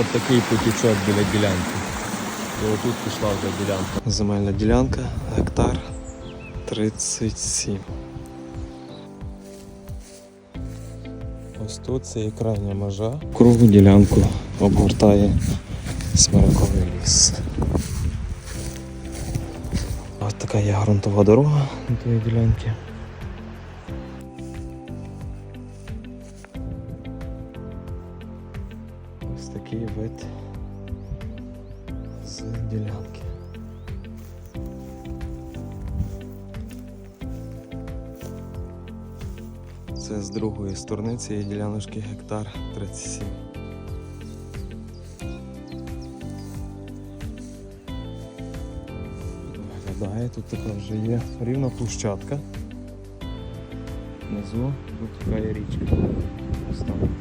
От такий потічок біля ділянки. І отут пішла вже ділянка. Земельна ділянка, гектар 37. Ось тут це є крайня межа. Кругу ділянку обгортає смираковий ліс. Ось така є ґрунтова дорога на тієї ділянки. Ось такий вид з ділянки. Це з другої сторони цієї діляночки гектар 37. Виглядає, тут така вже є рівна площадка. Внизу тут така є річка. Ось там.